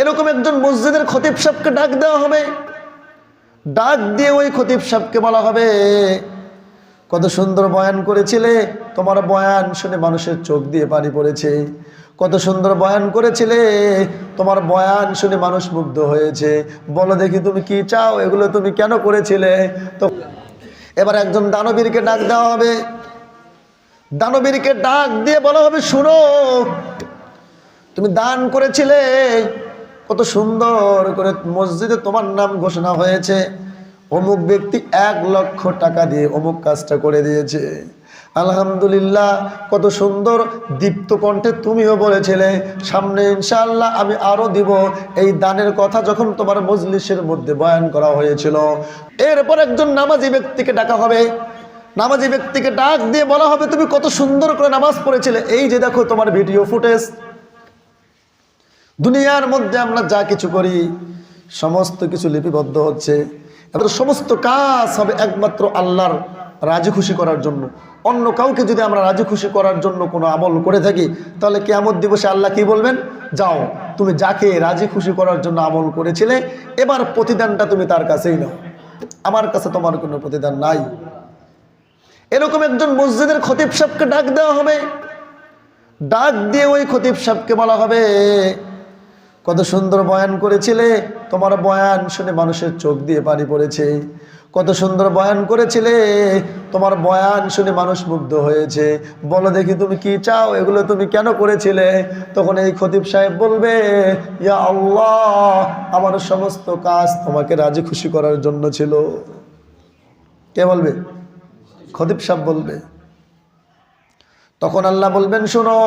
এরকম একজন মসজিদের খতিব সাহেবকে ডাক দেওয়া হবে। ডাক দিয়ে ওই খতিব সাহেবকে বলা হবে, কত সুন্দর বয়ান করেছিলে, তোমার বয়ান শুনে মানুষের চোখ দিয়ে পানি পড়েছে। কত সুন্দর বয়ান করেছিলে, তোমার বয়ান শুনে মানুষ মুগ্ধ হয়েছে। বলো দেখি তুমি কি চাও, এগুলো তুমি কেন করেছিলে? তো এবার একজন দানবীরকে ডাক দেওয়া হবে। দানবীরকে ডাক দিয়ে বলা হবে, শুনো, তুমি দান করেছিলে কত সুন্দর করে মসজিদে তোমার নাম ঘোষণা হয়েছে। অমুক ব্যক্তি এক লক্ষ টাকা দিয়ে অমুক কাজটা করে দিয়েছে। আলহামদুলিল্লাহ, কত সুন্দর দীপ্ত কণ্ঠে তুমিও বলেছিলে, সামনে ইনশাআল্লাহ আমি আরও দিব। এই দানের কথা যখন তোমার মজলিসের মধ্যে বয়ান করা হয়েছিল। এরপর একজন নামাজি ব্যক্তিকে ডাকা হবে। নামাজি ব্যক্তিকে ডাক দিয়ে বলা হবে, তুমি কত সুন্দর করে নামাজ পড়েছিলে। এই যে দেখো তোমার ভিডিও ফুটেজ। দুনিয়ার মধ্যে আমরা যা কিছু করি, সমস্ত কিছু লিপিবদ্ধ হচ্ছে। এবার সমস্ত কাজ হবে একমাত্র আল্লাহর রাজি খুশি করার জন্য। অন্য কাউকে যদি আমরা রাজি খুশি করার জন্য কোনো আমল করে থাকি, তাহলে কেমন দিবসে আল্লাহ কি বলবেন? যাও, তুমি যাকে রাজি খুশি করার জন্য আমল করেছিলে, এবার প্রতিদানটা তুমি তার কাছেই নাও। আমার কাছে তোমার কোনো প্রতিদান নাই। এরকম একজন মসজিদের খতিব সাহেবকে ডাক দেওয়া হবে। ডাক দিয়ে ওই খতিব সাহেবকে বলা হবে কত সুন্দর বয়ান করেছিলে। তোমার বয়ান শুনে মানুষের চোখ দিয়ে পানি পড়েছে। কত সুন্দর বয়ান করেছিলে। তোমার বয়ান শুনে মানুষ মুগ্ধ হয়েছে। বলো দেখি তুমি কি চাও? এগুলো তুমি কেন করেছিলে? তখন এই খতিব সাহেব বলবে, ইয়া আল্লাহ, আমার সমস্ত কাজ তোমাকে রাজি খুশি করার জন্য ছিল। কে বলবে? খতিব সাহেব বলবে। তখন আল্লাহ বলবেন, শোনো,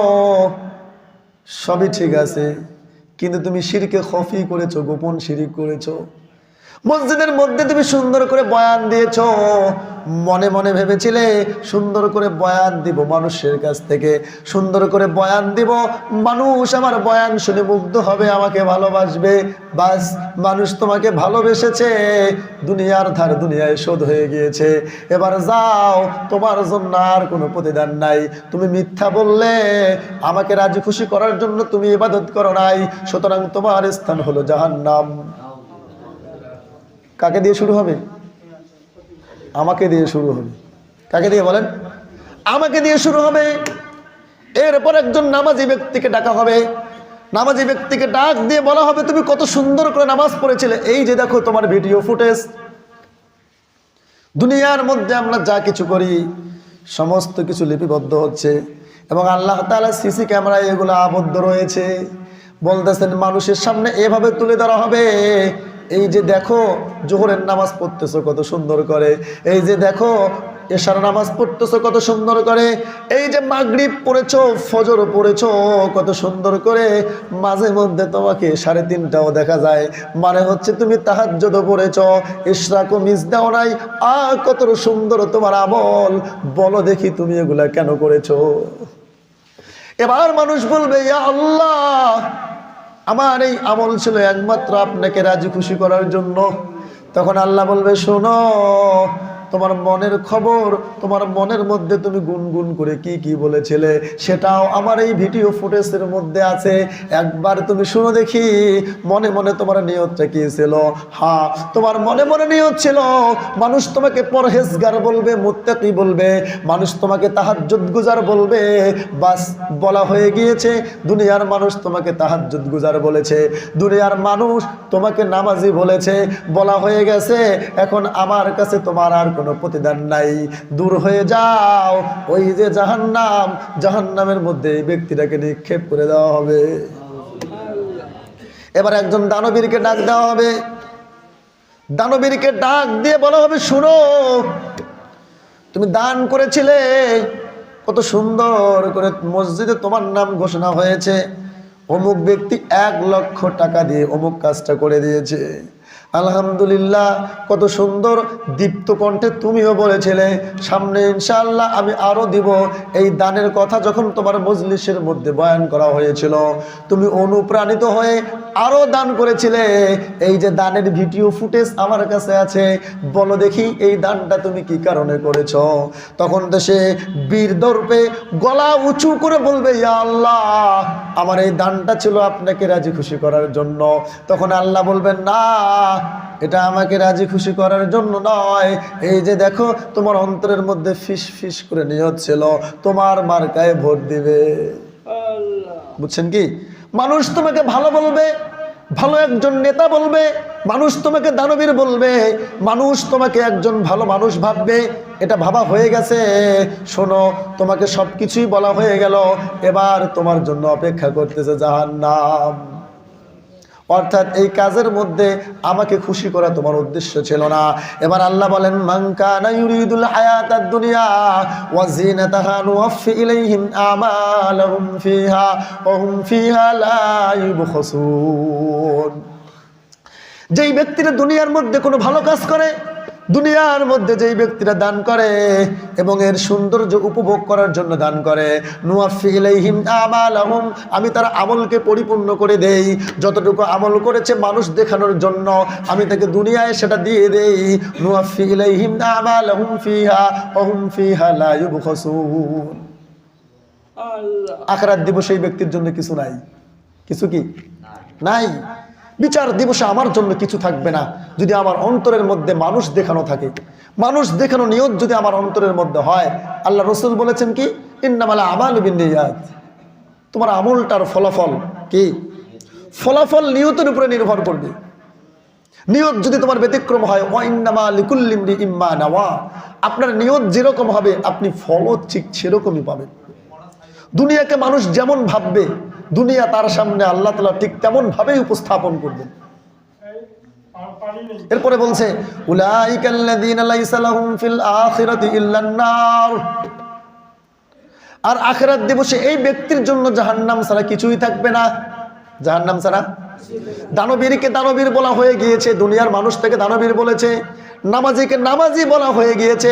সবই ঠিক আছে। কিন্তু তুমি শিরকে খফি করেছ, গোপন শিরিক করেছ। মসজিদের মধ্যে তুমি সুন্দর করে বয়ান দিয়েছ। মনে মনে ভেবেছিলে, সুন্দর করে বয়ান দিব মানুষের কাছ থেকে, সুন্দর করে বয়ান দিব, মানুষ আমার বয়ান শুনে মুগ্ধ হবে, আমাকে ভালোবাসবে। বাস, মানুষ তোমাকে ভালোবেসেছে, দুনিয়ার ধার দুনিয়ায় শোধ হয়ে গিয়েছে। এবার যাও, তোমার জন্য আর কোনো প্রতিদান নাই। তুমি মিথ্যা বললে, আমাকে রাজি খুশি করার জন্য তুমি ইবাদত করো নাই। সুতরাং তোমার স্থান হলো জাহান্নাম। কাকে দিয়ে শুরু হবে? আমাকে দিয়ে শুরু হবে। কাকে দিয়ে বলেন? আমাকে দিয়ে শুরু হবে। এরপর একজন নামাজি ব্যক্তিকে ডাকা হবে। নামাজি ব্যক্তিকে ডাক দিয়ে বলা হবে, তুমি কত সুন্দর করে নামাজ পড়েছিলে। এই যে দেখো তোমার ভিডিও ফুটেজ। দুনিয়ার মধ্যে আমরা যা কিছু করি, সমস্ত কিছু লিপিবদ্ধ হচ্ছে এবং আল্লাহ তালা সিসি ক্যামেরায় এগুলো আবদ্ধ রয়েছে। বলতেছেন, মানুষের সামনে এভাবে তুলে ধরা হবে। এই যে দেখো, জোহরের নামাজ পড়তেছো কত সুন্দর করে। এই যে দেখো, এশার নামাজ পড়তেছো কত সুন্দর করে। এই যে মাগরিব পড়েছো, ফজর পড়েছো, কত সুন্দর করে। মাঝে মধ্যে তোমাকে সাড়ে তিনটাও দেখা যায়। মানে হচ্ছে তুমি তাহাজ্জুদও পড়েছ, ইশরাকও মিস দাও নাই। আ কত সুন্দর তোমার আমল। বলো দেখি তুমি এগুলা কেন করেছ। এবার মানুষ বলবে, ইয়া আল্লাহ আমার এই আমল ছিল একমাত্র আপনাকে রাজি খুশি করার জন্য। তখন আল্লাহ বলবে শোনো তোমার মনের খবর, তোমার মনের মধ্যে তুমি গুনগুন করে কি কি বলেছিলে, সেটাও আমার এই ভিডিও ফুটেজের মধ্যে আছে। একবার তুমি শুনো দেখি, মনে মনে তোমার নিয়তটা কি ছিল হ্যাঁ তোমার মনে মনে নিয়ত ছিল, মানুষ তোমাকে পরহেজগার বলবে, মুত্তাকি বলবে, মানুষ তোমাকে তাহাজ্জুদ গুজার বলবে। বাস, বলা হয়ে গিয়েছে, দুনিয়ার মানুষ তোমাকে তাহাজ্জুদ গুজার বলেছে, দুনিয়ার মানুষ তোমাকে নামাজি বলেছে, বলা হয়ে গেছে, এখন আমার কাছে তোমার আর কোনো প্রতিদান নাই। দূর হয়ে যাও। ওই যে জাহান্নাম, জাহান্নামের মধ্যে এই ব্যক্তিটাকে নিক্ষেপ করে দেওয়া হবে। এবার একজন দানবীরকে ডাক দেওয়া হবে। দানবীরকে ডাক দিয়ে বলা হবে, শুনো, তুমি দান করেছিলে। কত সুন্দর করে মসজিদে তোমার নাম ঘোষণা হয়েছে। অমুক ব্যক্তি এক লক্ষ টাকা দিয়ে অমুক কাজটা করে দিয়েছে। আলহামদুলিল্লাহ, কত সুন্দর দীপ্ত কণ্ঠে তুমিও বলেছিলে। সামনে ইনশাআল্লাহ আমি আরও দিব। এই দানের কথা যখন তোমার মজলিসের মধ্যে বয়ান করা হয়েছিল, তুমি অনুপ্রাণিত হয়ে আরও দান করেছিলে। এই যে দানের ভিডিও ফুটেজ আমার কাছে আছে। বলো দেখি এই দানটা তুমি কি কারণে করেছ? তখন তো সে বীর দর্পে গলা উঁচু করে বলবে ইয়া আল্লাহ আমার এই দানটা ছিল আপনাকে রাজি খুশি করার জন্য। তখন আল্লাহ বলবেন না এটা আমাকে রাজি খুশি করার জন্য নয়। এই যে দেখো তোমার অন্তরের মধ্যে ফিস ফিস করে নিয়ত ছিল তোমার মার্কায় ভোট দিবে। বুঝছেন কি? মানুষ তোমাকে ভালো বলবে, ভালো একজন নেতা বলবে, মানুষ তোমাকে দানবীর বলবে, মানুষ তোমাকে একজন ভালো মানুষ ভাববে। এটা ভাবা হয়ে গেছে। শোনো, তোমাকে সব কিছুই বলা হয়ে গেল। এবার তোমার জন্য অপেক্ষা করতেছে জাহান্নাম। অর্থাৎ এই কাজের মধ্যে আমাকে খুশি করা তোমার উদ্দেশ্য ছিল না। এবার আল্লাহ বলেন মানকানা ইউরিদুল হায়াতাদ দুনিয়া ওয়া জিনাতাহা নুওয়াফি ইলাইহিম আমালাহুম ফিহা ওয়া হুম ফিহা লা ইউবখাসুন যেই ব্যক্তিরা দুনিয়ার মধ্যে কোনো ভালো কাজ করে দুনিয়ার মধ্যে যেই ব্যক্তিরা দান করে এবং এর সৌন্দর্য উপভোগ করার জন্য দান করে আমালাহুম আমি তার আমলকে পরিপূর্ণ করে দেই। যতটুকু আমল করেছে মানুষ দেখানোর জন্য আমি তাকে দুনিয়ায় সেটা দিয়ে দেই। আমালাহুম ফিহা ওয়া হুম ফিহা লা ইউবখাসুন আখরাত দিবস এই ব্যক্তির জন্য কিছু নাই। কিছু কি? নাই? বিচার দিবসে আমার জন্য কিছু থাকবে না, যদি আমার অন্তরের মধ্যে মানুষ দেখানো থাকে। মানুষ দেখানো নিয়ত যদি আমার অন্তরের মধ্যে হয়, আল্লাহ রসুল বলেছেন কি? ইন্নামালা আমাল বিনিয়াত তোমার আমলটার ফলাফল কি? ফলাফল নিয়তের উপরে নির্ভর করবে। নিয়ত যদি তোমার ব্যতিক্রম হয় ওয়াইন্নামা লিকুল্লিমরি ইম্মা নাওয়া। আপনার নিয়ত যেরকম হবে, আপনি ফলও ঠিক সেরকমই পাবেন। দুনিয়াকে মানুষ যেমন ভাববে দুনিয়া তার সামনে আল্লাহ তালা ঠিক তেমন ভাবেই উপস্থাপন করবেন। এরপরে বলছে আর আখেরাত দিবসে এই ব্যক্তির জন্য জাহান্নাম ছাড়া কিছুই থাকবে না। জাহান্নাম ছাড়া? দানবীরকে দানবীর বলা হয়ে গিয়েছে, দুনিয়ার মানুষ থেকে দানবীর বলেছে, নামাজিকে নামাজি বলা হয়ে গিয়েছে।